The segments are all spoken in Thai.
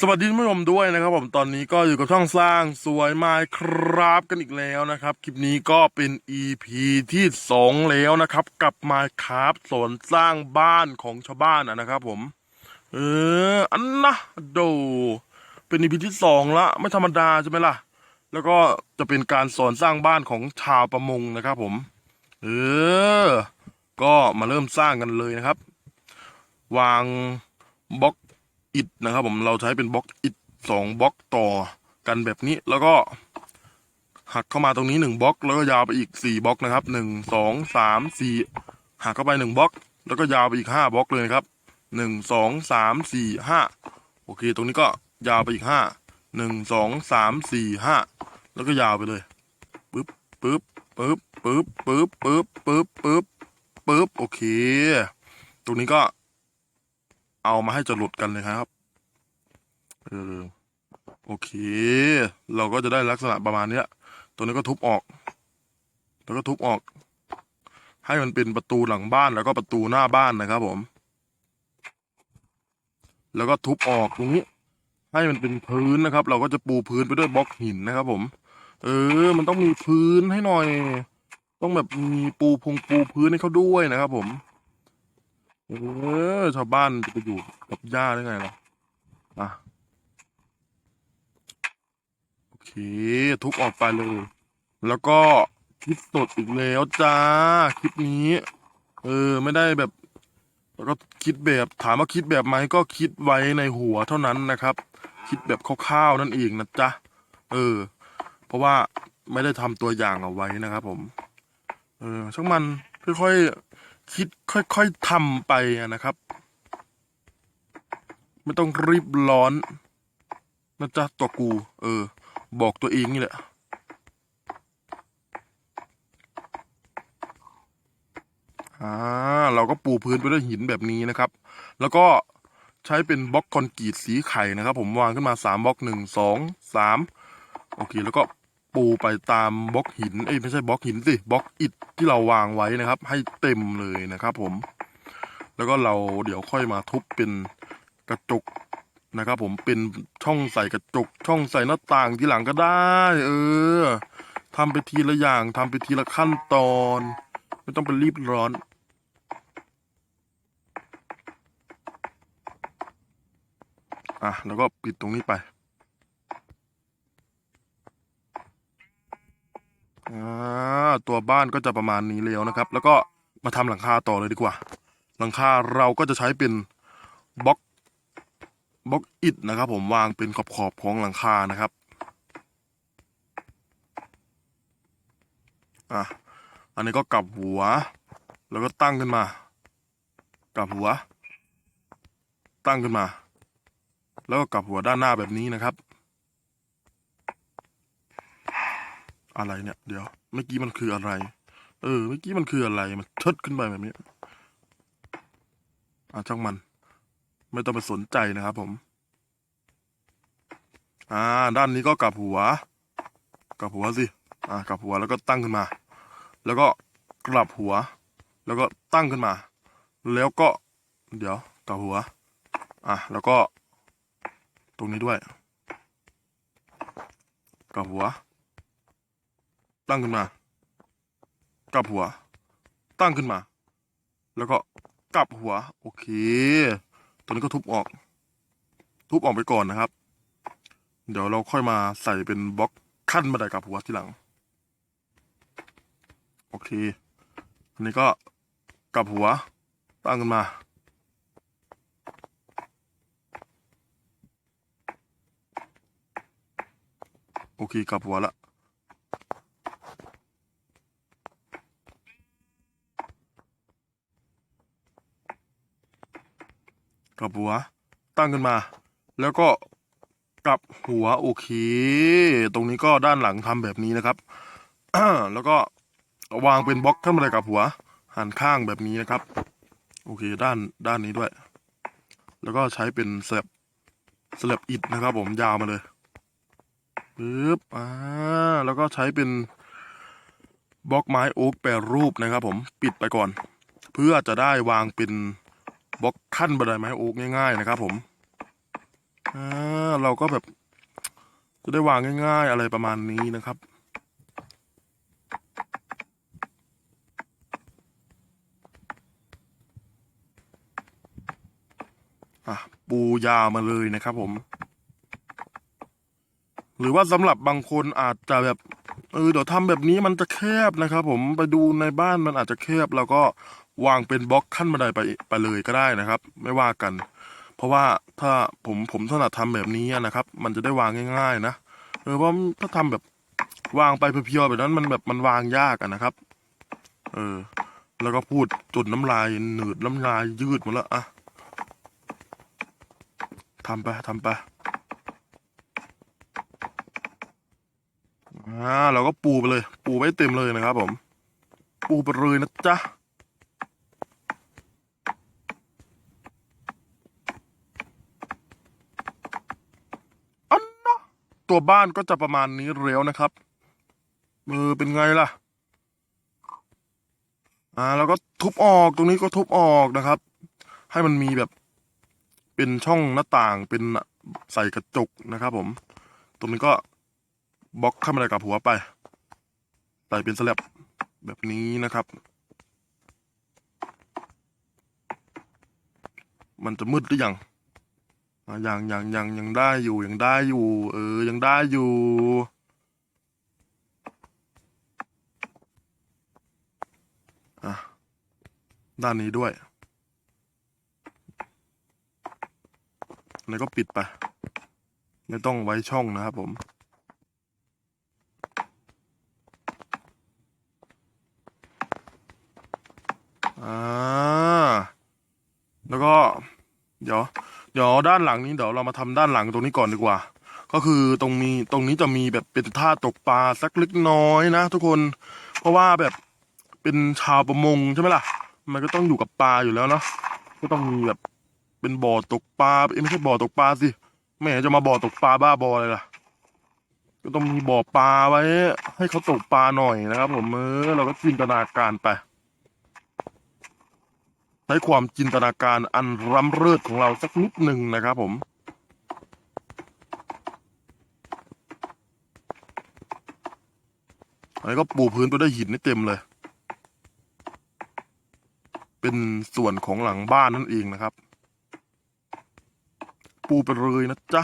สวัสดีท่านผู้ชมด้วยนะครับผมตอนนี้ก็อยู่กับช่องสร้างสวยไม้ครับกันอีกแล้วนะครับ คลิปนี้ก็เป็น EP ที่สองแล้วนะครับ กับไม้ครับสวนสร้างบ้านของชาวบ้านอะนะครับผม เอออันนะโด เป็น EP ที่สองละ ไม่ธรรมดาใช่ไหมล่ะ แล้วก็จะเป็นการสอนสร้างบ้านของชาวประมงนะครับผม เออ ก็มาเริ่มสร้างกันเลยนะครับ วางบล็อก อิฐนะครับ ผมเราใช้เป็นบล็อกอิฐสองบล็อกต่อกันแบบนี้แล้วก็หักเข้ามาตรงนี้หนึ่งบล็อก แล้วก็ยาวไปอีกสี่บล็อกนะครับหนึ่งสองสามสี่หักเข้าไปหนึ่งบล็อก แล้วก็ยาวไปอีกห้าบล็อกเลยนะครับหนึ่งสองสามสี่ห้าโอเค ตรงนี้ก็ยาวไปอีกห้าหนึ่งสองสามสี่ห้าแล้วก็ยาวไปเลยปึ๊บปึ๊บปึ๊บปึ๊บปึ๊บปึ๊บปึ๊บปึ๊บปึ๊บโอเค ตรงนี้ก็ เอามาให้จะหลุดกันเลยครับ เออ โอเค เราก็จะได้ลักษณะประมาณเนี้ย ตัวนี้ก็ทุบออก แล้วก็ทุบออก ให้มันเป็นประตูหลังบ้านแล้วก็ประตูหน้าบ้านนะครับผม แล้วก็ทุบออกตรงนี้ ให้มันเป็นพื้นนะครับ เราก็จะปูพื้นไปด้วยบล็อกหินนะครับผม เออ มันต้องมีพื้นให้หน่อย ต้องแบบมีปูพงปูพื้นให้เขาด้วยนะครับผม เออชาวบ้านจะไปอยู่กับหญ้าได้ไงล่ะอะโอเค ทุบออกไปเลย แล้วก็คลิปสดอีกแล้วจ้า คลิปนี้ เออ ไม่ได้แบบแล้วก็คิดแบบถามว่าคิดแบบไหมก็คิดไว้ในหัวเท่านั้นนะครับ คิดแบบคร่าวๆนั่นเองนะจ๊ะเออ เพราะว่าไม่ได้ทำตัวอย่างเอาไว้นะครับ ผม เออช่างมันค่อยๆ คิดค่อยๆทำไปนะครับ ไม่ต้องรีบร้อนนะจ๊ะตัวกู เออ บอกตัวเองนี่แหละอ่าเราก็ปูพื้นไปด้วยหินแบบนี้นะครับ แล้วก็ใช้เป็นบล็อกคอนกรีตสีไข่นะครับ ผมวางขึ้นมาสามบล็อกหนึ่งสองสามโอเค แล้วก็ ปูไปตามบล็อกหินเอ้ยไม่ใช่บล็อกหินสิบล็อกอิฐที่เราวางไว้นะครับ ให้เต็มเลยนะครับ ผม แล้วก็เราเดี๋ยวค่อยมาทุบเป็นกระจกนะครับ ผมเป็นช่องใส่กระจก ช่องใส่หน้าต่างทีหลังก็ได้ เออทำไปทีละอย่างทำไปทีละขั้นตอน ไม่ต้องไปรีบร้อนอะแล้วก็ปิดตรงนี้ไป อ่า ตัวบ้านก็จะประมาณนี้แล้วนะครับ แล้วก็มาทำหลังคาต่อเลยดีกว่า หลังคาเราก็จะใช้เป็นบล็อกบล็อกอิฐนะครับ ผมวางเป็นขอบขอบของหลังคานะครับอะอันนี้ก็กลับหัว แล้วก็ตั้งขึ้นมา กลับหัว ตั้งขึ้นมา แล้วก็กลับหัวด้านหน้าแบบนี้นะครับ อะไรเนี่ย เดี๋ยว เมื่อกี้มันคืออะไร เออ เมื่อกี้มันคืออะไร มันเชิดขึ้นไปแบบนี้ อะช่างมัน ไม่ต้องไปสนใจนะครับผม อ่า ด้านนี้ก็กลับหัว กลับหัวสิ อ่ากลับหัวแล้วก็ตั้งขึ้นมา แล้วก็กลับหัว แล้วก็ตั้งขึ้นมา แล้วก็ เดี๋ยวกลับหัว อะ แล้วก็ ตรงนี้ด้วย กลับหัว ตั้งขึ้นมา กลับหัว ตั้งขึ้นมา แล้วก็กลับหัว โอเค ตัวนี้ก็ทุบออก ทุบออกไปก่อนนะครับ เดี๋ยวเราค่อยมาใส่เป็นบล็อกขั้นบันไดกลับหัวทีหลัง โอเค อันนี้ก็กลับหัว ตั้งขึ้นมาโอเคกลับหัวละ กลับหัว ตั้งขึ้นมา แล้วก็กลับหัวโอเค ตรงนี้ก็ด้านหลังทำแบบนี้นะครับแล้วก็วางเป็นบล็อกขึ้นมาเลยกับหัว หันข้างแบบนี้นะครับ โอเคด้านด้านนี้ด้วย แล้วก็ใช้เป็นสลับสลับอิฐนะครับ ผมยาวมาเลยปึ๊บอ่าแล้วก็ใช้เป็นบล็อกไม้โอ๊กแปรรูปนะครับ ผมปิดไปก่อน เพื่อจะได้วางเป็น บล็อกขั้นบันไดไม้โอ๊กง่ายๆนะครับ ผมอ่าเราก็แบบจะได้วางง่าย ๆ อะไรประมาณนี้นะครับอะปูยาวมาเลยนะครับ ผม หรือว่าสำหรับบางคนอาจจะแบบเออเดี๋ยวทำแบบนี้มันจะแคบนะครับ ผมไปดูในบ้านมันอาจจะแคบเราก็ วางเป็นบล็อกขั้นบันไดไปไปเลยก็ได้นะครับ ไม่ว่ากัน เพราะว่าถ้าผมผมถนัดทำแบบนี้นะครับ มันจะได้วางง่าย ๆ นะเออเพราะถ้าทำแบบวางไปเพียวๆแบบนั้นมันแบบมันวางยากอะนะครับ เออ แล้วก็พูดจนน้ำลายหนืดน้ำลายยืดหมดแล้วอะทำไปทำไปอ่าเราก็ปูไปเลย ปูไว้เต็มเลยนะครับผม ปูไปเลยนะจ๊ะ อันนะ ตัวบ้านก็จะประมาณนี้แล้วนะครับเออเป็นไงล่ะ อ่า แล้วก็ทุบออกตรงนี้ก็ทุบออกนะครับ ให้มันมีแบบเป็นช่องหน้าต่างเป็นใส่กระจกนะครับ ผม ตรงนี้ก็บล็อกเข้ามาเลยกับหัวไปใส่เป็นสแลบแบบนี้นะครับ มันจะมืดหรือยัง ยังยังยังยังได้อยู่ยังได้อยู่ เออ ยังได้อยู่ อะ ด้านนี้ด้วยอันนี้ก็ปิดไป ไม่ต้องไว้ช่องนะครับผมอ่าแล้วก็ เดี๋ยว เดี๋ยวด้านหลังนี้เดี๋ยวเรามาทำด้านหลังตรงนี้ก่อนดีกว่า ก็คือตรงมีตรงนี้จะมีแบบเป็นท่าตกปลาสักเล็กน้อยนะ ทุกคน เพราะว่าแบบเป็นชาวประมงใช่ไหมล่ะ มันก็ต้องอยู่กับปลาอยู่แล้วเนาะ ก็ต้องมีแบบเป็นบ่อตกปลาเอ้ยไม่ใช่บ่อตกปลาสิ แม่จะมาบ่อตกปลาบ้าบอเลยล่ะ ก็ต้องมีบ่อปลาไว้ ให้เขาตกปลาหน่อยนะครับ ผมเออเราก็จินตนาการไป ใช้ความจินตนาการอันล้ำเลิศของเราสักนิดหนึ่งนะครับผมอันนี้ก็ปูพื้นไปด้วยหินนี่เต็มเลย เป็นส่วนของหลังบ้านนั่นเองนะครับ ปูไปเลยนะจ๊ะ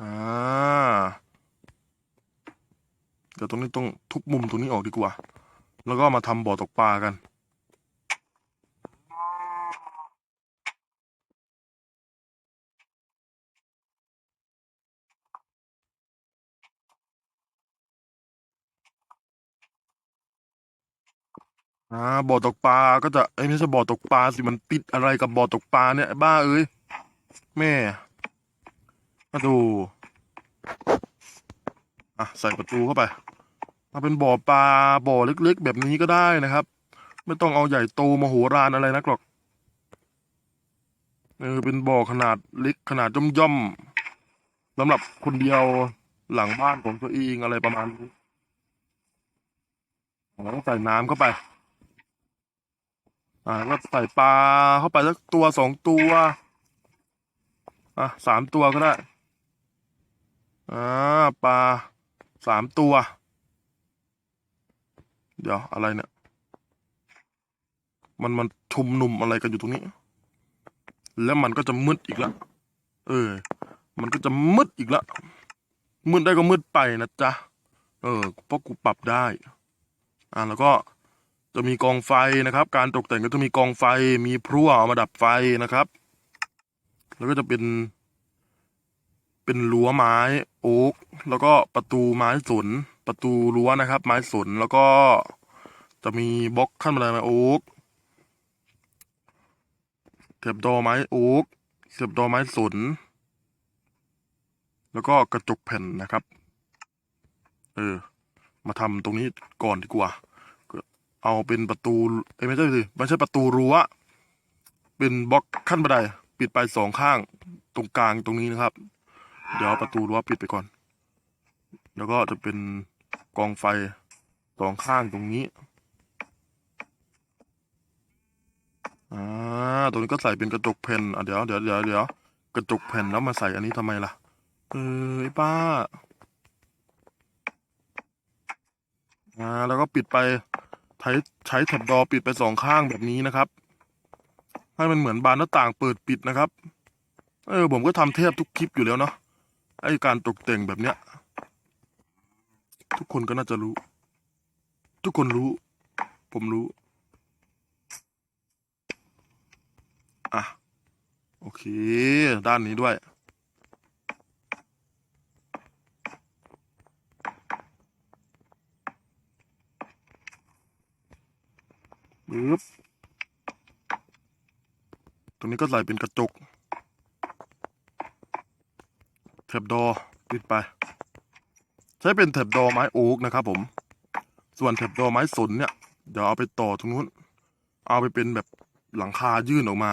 อ่าเดี๋ยวตรงนี้ต้องทุบมุมตรงนี้ออกดีกว่า แล้วก็มาทำบ่อตกปลากัน อ่าบ่อตกปลาก็จะไอ้ยไม่ใช่บ่อตกปลาสิมันติดอะไรกับบ่อตกปลาเนี่ยบ้าเอ้ยแม่มาดูอะใส่ประตูเข้าไปมาเป็นบ่อปลาบ่อเล็กๆ แบบนี้ก็ได้นะครับ ไม่ต้องเอาใหญ่โตมโหฬารอะไรนักหรอกเออเป็นบ่อขนาดเล็กขนาดย่อมๆสำหรับคนเดียวหลังบ้านของตัวเองอะไรประมาณนี้แล้วใส่น้ำเข้าไป อ่าก็ใส่ปลาเข้าไปสักตัวสองตัว อะสามตัวก็ได้อ่าปลาสามตัว เดี๋ยวอะไรเนี่ย มันมันชุมนุมอะไรกันอยู่ตรงนี้ แล้วมันก็จะมืดอีกล้วเออ มันก็จะมืดอีกล้วมืดได้ก็มืดไปนะจ๊ะ เออเพราะกูปรับได้ อ่าแล้วก็ จะมีกองไฟนะครับ การตกแต่งก็จะมีกองไฟ มีพลั่วเอามาดับไฟนะครับ แล้วก็จะเป็น เป็นรั้วไม้โอ๊กแล้วก็ประตูไม้สนประตูรั้วนะครับ ไม้สนแล้วก็จะมีบล็อกขั้นบันไดไม้โอ๊กเสียบดอไม้โอ๊กเสียบดอไม้สนแล้วก็กระจกแผ่นนะครับ เออ มาทำตรงนี้ก่อนดีกว่า เอาเป็นประตูเอ้ไม่ใช่สิไม่ใช่ประตูรั้วเป็นบล็อกขั้นบันไดปิดไปสองข้างตรงกลางตรงนี้นะครับ เดี๋ยวประตูรั้วปิดไปก่อน แล้วก็จะเป็นกองไฟสองข้างตรงนี้อ่าตรงนี้ก็ใส่เป็นกระจกเพนอะเดี๋ยวเดี๋ยวเดี๋ยวเดี๋ยวกระจกแผ่นแล้วมาใส่อันนี้ทำไมล่ะเออไอ้ป้าอ่าแล้วก็ปิดไป ใช้ใช้แถบดอปิดไปสองข้างแบบนี้นะครับ ให้มันเหมือนบานหน้าต่างเปิดปิดนะครับ เออผมก็ทำเทพทุกคลิปอยู่แล้วเนาะไอการตกแต่งแบบเนี้ย ทุกคนก็น่าจะรู้ ทุกคนรู้ ผมรู้ อะ โอเค ด้านนี้ด้วย ปึ๊บตรงนี้ก็ใส่เป็นกระจกแถบดอปิดไป ใช้เป็นแถบดอไม้โอ๊กนะครับผม ส่วนแถบดอไม้สนเนี่ยเดี๋ยวเอาไปต่อตรงนู้น เอาไปเป็นแบบหลังคายื่นออกมา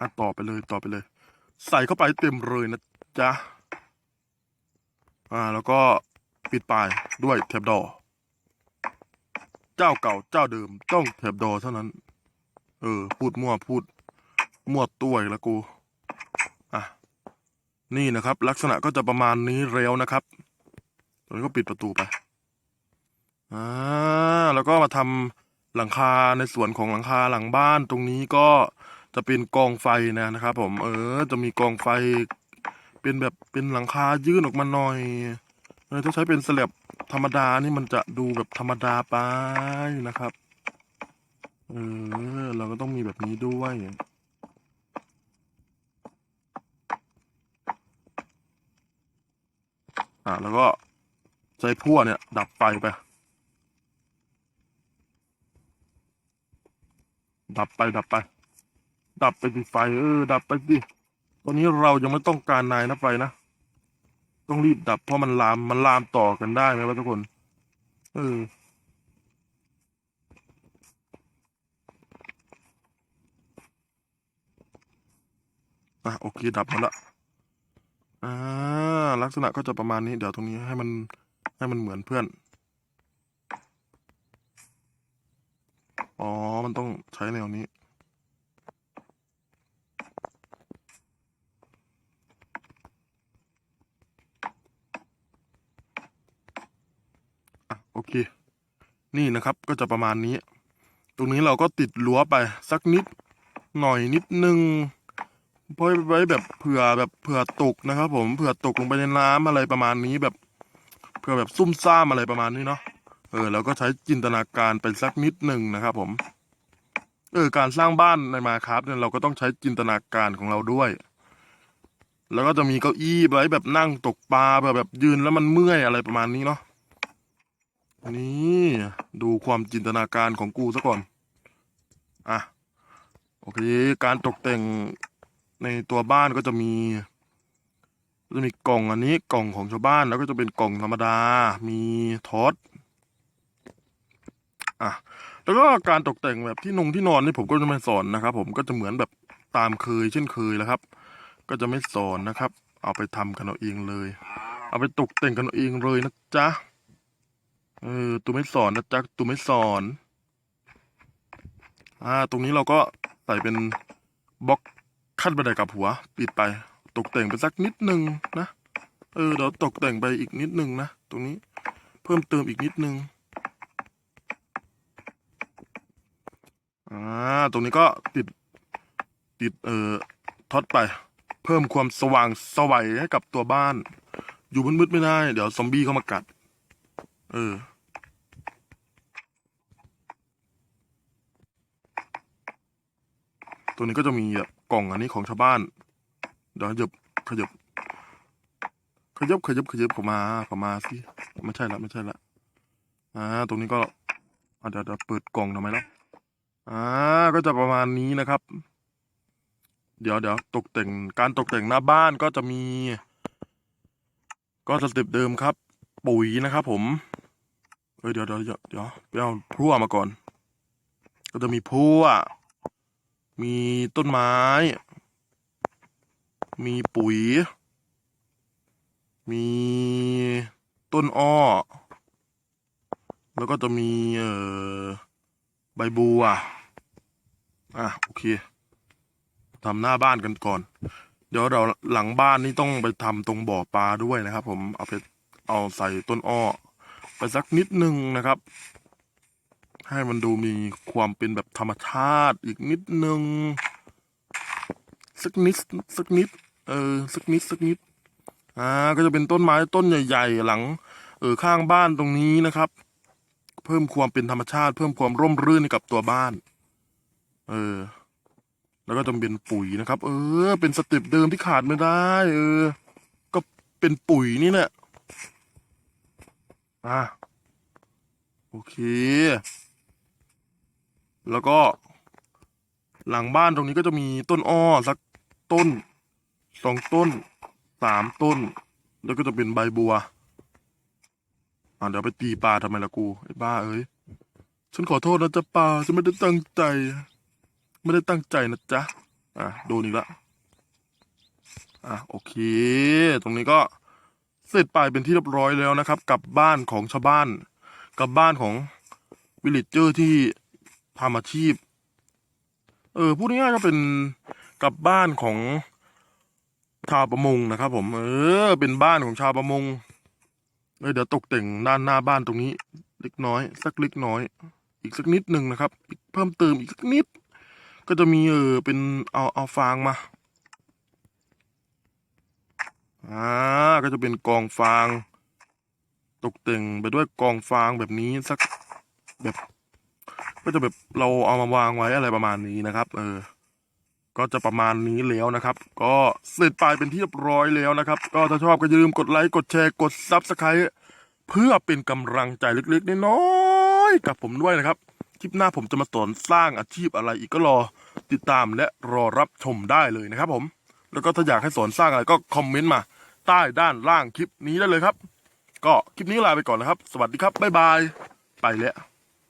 อะต่อไปเลยต่อไปเลย ใส่เข้าไปเต็มเลยนะจ๊ะ อ่าแล้วก็ปิดปลายด้วยแถบดอ เจ้าเก่าเจ้าเดิมต้องแถบดอเท่านั้น เออ พูดมั่วพูด มั่วตัวอีกแล้วกู อะ นี่นะครับ ลักษณะก็จะประมาณนี้แล้วนะครับตรงนี้ก็ปิดประตูไป อ่า แล้วก็มาทำหลังคาในส่วนของหลังคาหลังบ้านตรงนี้ก็จะเป็นกองไฟนะนะครับผมเออ จะมีกองไฟ เป็นแบบเป็นหลังคายื่นออกมาหน่อยเออถ้าใช้เป็นสแลับ ธรรมดานี่มันจะดูแบบธรรมดาไปนะครับ เออ เราก็ต้องมีแบบนี้ด้วย อะ แล้วก็ใช้พั่วเนี่ย ดับไฟไป ดับไปดับไป ดับไปสิไฟ เออ ดับไปสิตอนนี้เรายังไม่ต้องการนายนะไฟนะ ต้องรีบดับเพราะมันลามมันลามต่อกันได้ไหมวะทุกคน เอออะโอเคดับหมดละอ่าลักษณะก็จะประมาณนี้เดี๋ยวตรงนี้ให้มันให้มันเหมือนเพื่อน อ๋อ มันต้องใช้แนวนี้ โอเค นี่นะครับก็จะประมาณนี้ ตรงนี้เราก็ติดรั้วไปสักนิดหน่อยนิดนึงเพราะไว้แบบเผื่อแบบเผื่อตกนะครับ ผมเผื่อตกลงไปในน้ำอะไรประมาณนี้แบบเผื่อแบบซุ่มซ่ามอะไรประมาณนี้เนาะเออเราก็ใช้จินตนาการไปสักนิดหนึ่งนะครับผมเออการสร้างบ้านในมาครับเนี่ยเราก็ต้องใช้จินตนาการของเราด้วย แล้วก็จะมีเก้าอี้ไว้แบบนั่งตกปลาแบบแบบยืนแล้วมันเมื่อยอะไรประมาณนี้เนาะ นี่ดูความจินตนาการของกูซะก่อน อะ โอเค การตกแต่งในตัวบ้านก็จะมีจะมีกล่องอันนี้กล่องของชาวบ้านแล้วก็จะเป็นกล่องธรรมดา มีทอดอะแล้วก็การตกแต่งแบบที่นงที่นอนนี่ผมก็จะไม่สอนนะครับ ผมก็จะเหมือนแบบตามเคยเช่นเคยแล้วครับ ก็จะไม่สอนนะครับ เอาไปทำกันเอาเองเลย เอาไปตกแต่งกันเอาเองเลยนะจ๊ะ เออตูไม่สอนนะจ๊ะตูไม่สอน อ่า ตรงนี้เราก็ใส่เป็นบล็อกขั้นบันไดกับหัว ปิดไป ตกแต่งไปสักนิดนึงนะ เออเดี๋ยวตกแต่งไปอีกนิดนึงนะ ตรงนี้ เพิ่มเติมอีกนิดนึง อ่า ตรงนี้ก็ติด ติด เอ่อท็อตไป เพิ่มความสว่างสวัยให้กับตัวบ้าน อยู่มืดๆไม่ได้ เดี๋ยวซอมบี้เข้ามากัด เออ ตัวนี้ก็จะมีแบบกล่องอันนี้ของชาวบ้าน เดี๋ยวขยับขยับขยับขยับขยับเข้ามาเข้ามาสิไม่ใช่ละไม่ใช่ละอ่าตรงนี้ก็อะเดี๋ยวเดี๋ยวเปิดกล่องทำไมล่ะอ่าก็จะประมาณนี้นะครับ เดี๋ยวเดี๋ยวตกแต่งการตกแต่งหน้าบ้านก็จะมี ก็สเต็ปเดิมครับ ปุ๋ยนะครับผมเอ้ยเดี๋ยวเดี๋ยวเดี๋ยวเดี๋ยวไปเอาพลั่วมาก่อน ก็จะมีพลั่ว มีต้นไม้ มีปุ๋ย มีต้นอ้อ แล้วก็จะมีเอ่อใบบัว อะ โอเคทำหน้าบ้านกันก่อน เดี๋ยวเราหลังบ้านนี่ต้องไปทำตรงบ่อปลาด้วยนะครับ ผมเอาไปเอาใส่ต้นอ้อ ไปสักนิดนึงนะครับ ให้มันดูมีความเป็นแบบธรรมชาติอีกนิดนึง สักนิด สักนิด เออ สักนิด สักนิด อ่า ก็จะเป็นต้นไม้ต้นใหญ่ๆ หลัง เออ ข้างบ้านตรงนี้นะครับ เพิ่มความเป็นธรรมชาติ เพิ่มความร่มรื่นให้กับตัวบ้าน เออ แล้วก็จะเป็นปุ๋ยนะครับ เออ เป็นสเต็ปเดิมที่ขาดไม่ได้ เออ ก็เป็นปุ๋ยนี่แหละ อะโอเค แล้วก็หลังบ้านตรงนี้ก็จะมีต้นอ้อสักต้นสองต้นสามต้น แล้วก็จะเป็นใบบัว อ่าเดี๋ยวไปตีปลาทำไมล่ะกูไอ้บ้าเอ้ยฉันขอโทษนะจ๊ะปลาฉันไม่ได้ตั้งใจ ไม่ได้ตั้งใจนะจ๊ะอะโดนอีกละอะโอเค ตรงนี้ก็เสร็จไปเป็นที่เรียบร้อยแล้วนะครับ กับบ้านของชาวบ้าน กับบ้านของวิลเลจเจอร์ที่ ทำอาชีพ เออพูดง่ายๆก็เป็นกับบ้านของชาวประมงนะครับ ผม เออ เป็นบ้านของชาวประมงเอ้ยเดี๋ยวตกแต่งด้านหน้าบ้านตรงนี้ เล็กน้อย สักเล็กน้อย อีกสักนิดหนึ่งนะครับอีกเพิ่มเติมอีกสักนิด ก็จะมีเออเป็นเอาเอาฟางมาอ่าก็จะเป็นกองฟาง ตกแต่งไปด้วยกองฟางแบบนี้สักแบบ ก็จะแบบเราเอามาวางไว้อะไรประมาณนี้นะครับ เออ ก็จะประมาณนี้แล้วนะครับ ก็เสร็จไปเป็นที่เรียบร้อยแล้วนะครับ ก็ถ้าชอบก็อย่าลืมกดไลค์กดแชร์กดซับสไครต์เพื่อเป็นกำลังใจเล็กๆน้อยๆกับผมด้วยนะครับคลิปหน้าผมจะมาสอนสร้างอาชีพอะไรอีกก็รอติดตามและรอรับชมได้เลยนะครับ ผม แล้วก็ถ้าอยากให้สอนสร้างอะไรก็คอมเมนต์มา ใต้ด้านล่างคลิปนี้ได้เลยครับ ก็คลิปนี้ลาไปก่อนนะครับ สวัสดีครับบ๊ายบาย ไปแล้ว